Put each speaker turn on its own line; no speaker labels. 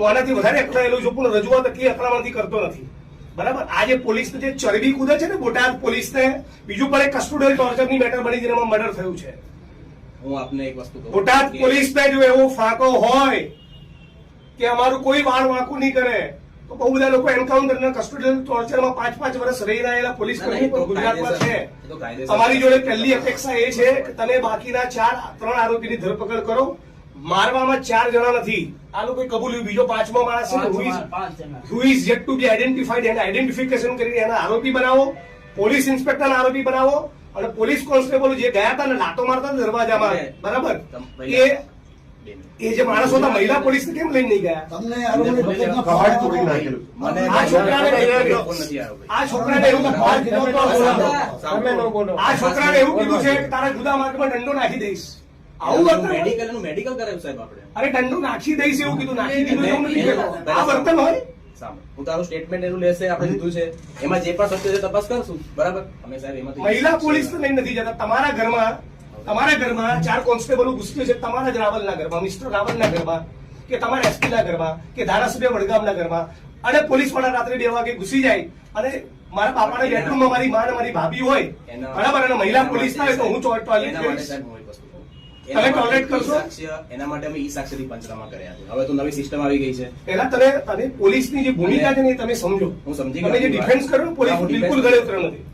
હું આનાથી વધારે અકળાયેલો છું પણ રજૂઆત એટલી અકળામણથી કરતો નથી. બરાબર? આજે પોલીસને જે ચરબી કૂદે છે ને બોટાદ પોલીસને બીજું પણ એક કસ્ટોડિયલ ટોર્ચરની મેટર બની જેમાં મર્ડર થયું છે.
હું આપને એક વસ્તુ કહું.
બોટાદ પોલીસને જો એવો ફાંકો હોય કે અમારું કોઈ વાળ વાંકું નહીં કરે તો બહુ બધા લોકો એન્કાઉન્ટર અને કસ્ટોડિયલ ટોર્ચરમાં પાંચ પાંચ વર્ષ રહી રહેલા પોલીસ કર્મી
તો
ગુજરાતમાં છે. તમારી જોડે પહેલી અપેક્ષા એ છે કે તમે બાકીના ચાર ત્રણ આરોપીની ધરપકડ કરો. મારવામાં ચાર જણા નથી. આ લોકો કબૂલ્યું બીજો પાંચમો માણસ છે who is yet to એને આઈડેન્ટિફિકેશન કરીને એના આરોપી બનાવો. પોલીસ ઇન્સ્પેક્ટર આરોપી બનાવો. અને પોલીસ કોન્સ્ટેબલ જે ગયા હતા ને લાતો મારતા દરવાજામાં. બરાબર? એ
બે.
એ જે માણસો હતા મહિલા પોલીસ કેમ લઈને નહીં ગયા?
તમને આ
છોકરાને. આ છોકરાને એવું કીધું
તમે ન બોલો.
આ છોકરાને એવું કીધું છે કે તારા જુદા માર્ગમાં દંડો નાખી દઈશ. આવું?
મેડિકલ મેડિકલ સાહેબ આપણે.
અરે દંડો નાખી દઈશ એવું કીધું. નાખી દીધું એવું નથી કહેતો. આ વર્તન હોય.
હું તારું સ્ટેટમેન્ટ એનું લેશે આપણે લીધું છે. એમાં જે પણ સત્ય છે તપાસ કરશું. બરાબર? અમે સાહેબ એમાં
મહિલા પોલીસ તો લઈને નથી જતા. તમારા ઘરમાં તમારા ઘરમાં ચાર કોન્સ્ટેબલો ઘૂસકે છે. તમારા જ રાવલના ઘરમાં મિસ્ટર રાવલના ઘરમાં કે તમારા એસપીના ઘરમાં કે ધારાસભ્ય વડગામના ઘરમાં. અને પોલીસવાળા રાત્રે બે વાગે ઘૂસી જાય. અને મારા બાપાના બેડરૂમમાં મારી માં મારી ભાભી હોય. બરાબર? અને મહિલા પોલીસ
ના
હોય તો હું
સાહેબ-
ટોયલેટ તમે
માટે
કરશો?
એના માટે અમે ઈ સાક્ષ્યથી પંચનામા કર્યા છે. હવે તો નવી સિસ્ટમ આવી ગઈ છે.
પહેલા તમે તમે પોલીસની જે ભૂમિકા છે ને તમે સમજો.
હું સમજી
તમે જે ડિફેન્સ કરો પોલીસ બિલકુલ ગળે ઉતરે નથી.